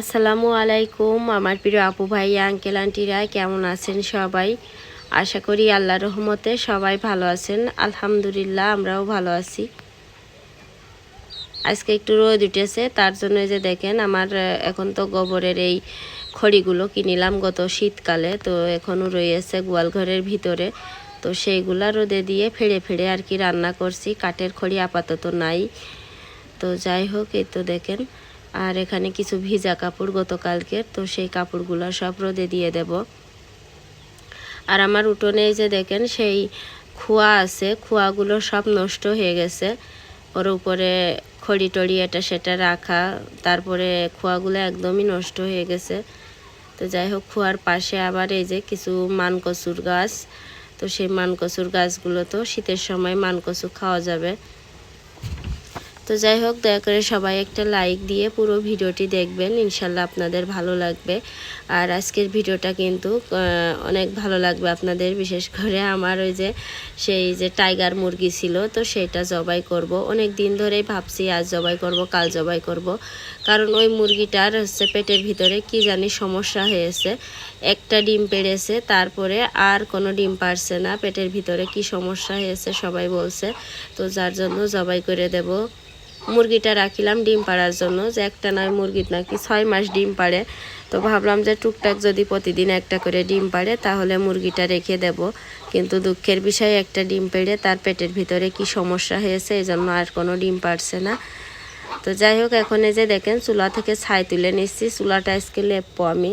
আসসালামু আলাইকুম, আমার প্রিয় আপু ভাই আঙ্কেল আন্টিরা কেমন আছেন সবাই? আশা করি আল্লাহ রহমতে সবাই ভালো আছেন। আলহামদুলিল্লাহ, আমরাও ভালো আছি। আজকে একটু রোদ উঠেছে, তার জন্য যে দেখেন, আমার এখন তো গোবরের এই খড়িগুলো কিনিলাম গত শীতকালে, তো এখনও রয়েছে গোয়ালঘরের ভিতরে। তো সেইগুলা রোদে দিয়ে ফেড়ে ফেড়ে আর কি রান্না করছি। কাঠের খড়ি আপাতত নাই। তো যাই হোক, এই তো দেখেন। আর এখানে কিছু ভিজা কাপড় গতকালকের, তো সেই কাপড়গুলো সব রোদে দিয়ে দেব। আর আমার উঠোনে যে দেখেন, সেই খোয়া আছে, খোয়াগুলো সব নষ্ট হয়ে গেছে। ওর উপরে খড়ি টড়ি এটা সেটা রাখা, তারপরে খোয়াগুলো একদমই নষ্ট হয়ে গেছে। তো যাই হোক, খোয়ার পাশে আবার এই যে কিছু মানকচুর গাছ, তো সেই মানকচুর গাছগুলো তো শীতের সময় মানকচু খাওয়া যাবে। তো যাই হোক, দয়া করে সবাই একটা লাইক দিয়ে পুরো ভিডিওটি দেখবেন। ইনশাল্লাহ আপনাদের ভালো লাগবে। আর আজকের ভিডিওটা কিন্তু অনেক ভালো লাগবে আপনাদের। বিশেষ করে আমার ওই যে, সেই যে টাইগার মুরগি ছিল, তো সেটা জবাই করব। অনেক দিন ধরেই ভাবছি আজ জবাই করব, কাল জবাই করব। কারণ ওই মুরগিটার হচ্ছে পেটের ভিতরে কি জানি সমস্যা হয়েছে। একটা ডিম পেড়েছে, তারপরে আর কোনো ডিম পারছে না। পেটের ভিতরে কি সমস্যা হয়েছে সবাই বলছে। তো যার জন্য জবাই করে দেব। মুরগিটা রাখিলাম ডিম পাড়ার জন্য। যে একটা নয় মুরগির নাকি ছয় মাস ডিম পাড়ে। তো ভাবলাম যে টুকটাক যদি প্রতিদিন একটা করে ডিম পাড়ে, তাহলে মুরগিটা রেখে দেব। কিন্তু দুঃখের বিষয়ে, একটা ডিম পেড়ে তার পেটের ভিতরে কি সমস্যা হয়েছে এই জন্য আর কোনো ডিম পাড়ছে না। তো যাই হোক, এখন এই যে দেখেন, চুলা থেকে ছাই তুলে নিচ্ছি। চুলাটা আজকে লেপবো আমি।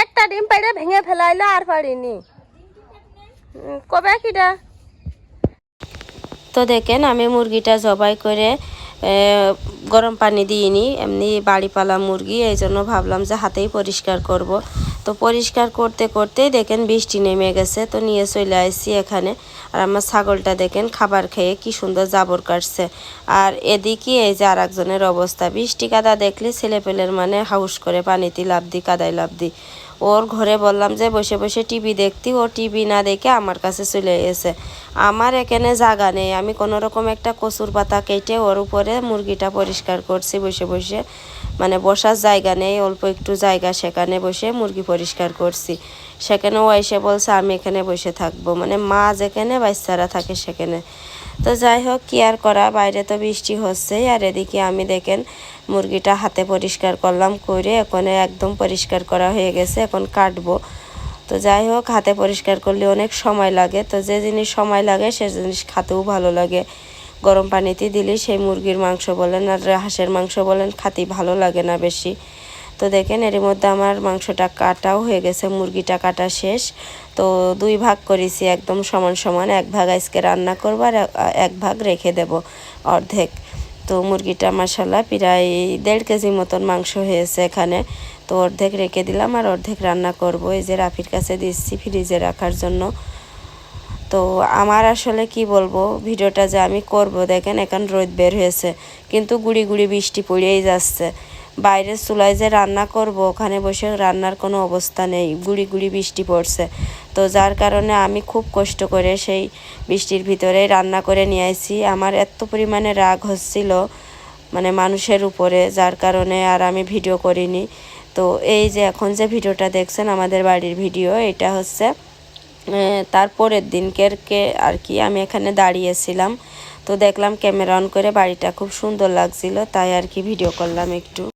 একটা ডিম পাইরে ভেঙে ফেলাইলো আর পারিনি। কবে কিটা? তো দেখেন আমি মুরগিটা জবাই করে গরম পানি দিইনি, এমনি বাড়িপালা মুরগি, এই জন্য ভাবলাম যে হাতেই পরিষ্কার করব। তো পরিষ্কার করতে করতেই দেখেন বৃষ্টি নেমে গেছে, তো নিয়ে চলে আসছি এখানে। আর আমার ছাগলটা দেখেন খাবার খেয়ে কি সুন্দর জাবর কাটছে। আর এদিকে এই যে আর একজনের অবস্থা, বৃষ্টি কাদা দেখলে ছেলেপেলের মানে হাউস করে পানিতে লাভ দি, কাদায় লাভ দি। ওর ঘরে বললাম যে বসে বসে টিভি দেখতি, ও টিভি না দেখে আমার কাছে চলে এসে আমার এখানে জায়গা নেই। আমি কোনো রকম একটা কচুর পাতা কেটে ওর উপরে মুরগিটা পরিষ্কার করছি, বসে বসে। মানে বসার জায়গা নেই, অল্প একটু জায়গা সেখানে বসে মুরগি পরিষ্কার করছি। সেখানে ও এসে বলছে, আমি এখানে বসে থাকব। মানে মা যেখানে, বাচ্চারা থাকে সেখানে। তো যাই হোক, কি আর করা? বাইরে তো বৃষ্টি হচ্ছে আর এদিকে আমি দেখেন, মুরগিটা হাতে পরিষ্কার করলাম করে এখন একদম পরিষ্কার করা হয়ে গেছে, এখন কাটবো। তো যাই হোক, হাতে পরিষ্কার করলে অনেক সময় লাগে। তো যে জিনিস সময় লাগে, সে জিনিস খাতেও ভালো লাগে। গরম পানিতে দিলে সেই মুরগির মাংস বলেন আর হাঁসের মাংস বলেন খাতে ভালো লাগে না বেশি। তো দেখেন এর মধ্যে আমার মাংসটা কাটাও হয়ে গেছে, মুরগিটা কাটা শেষ। তো দুই ভাগ করেছি, একদম সমান সমান। এক ভাগ আজকে রান্না করব আর এক ভাগ রেখে দেব অর্ধেক। তো মুরগিটা মাসাল্লাহ প্রায় দেড় কেজি মতন মাংস হয়েছে এখানে। তো অর্ধেক রেখে দিলাম আর অর্ধেক রান্না করব। এই যে রাফির কাছে দিচ্ছি ফ্রিজে রাখার জন্য। তো আমার আসলে কি বলব, ভিডিওটা যে আমি করব, দেখেন এখন রোদ বের হয়েছে, কিন্তু গুড়ি গুড়ি বৃষ্টি পড়েই যাচ্ছে। বাইরের চুলায় যে রান্না করব ওখানে বসে রান্নার কোনো অবস্থা নেই। গুড়ি গুড়ি বৃষ্টি পড়ছে। তো যার কারণে আমি খুব কষ্ট করে সেই বৃষ্টির ভিতরেই রান্না করে নিয়ে আসি আমার এত পরিমাণে রাগ হচ্ছিল মানে মানুষের উপরে যার কারণে আর আমি ভিডিও করিনি। তো এই যে এখন যে ভিডিওটা দেখছেন আমাদের বাড়ির ভিডিও এটা হচ্ছে আহ, তার পরের দিনকের কে আর কি আমি এখানে দাঁড়িয়েছিলাম। তো দেখলাম ক্যামেরা অন করে বাড়িটা খুব সুন্দর লাগছিল তাই আর কি ভিডিও করলাম একটু।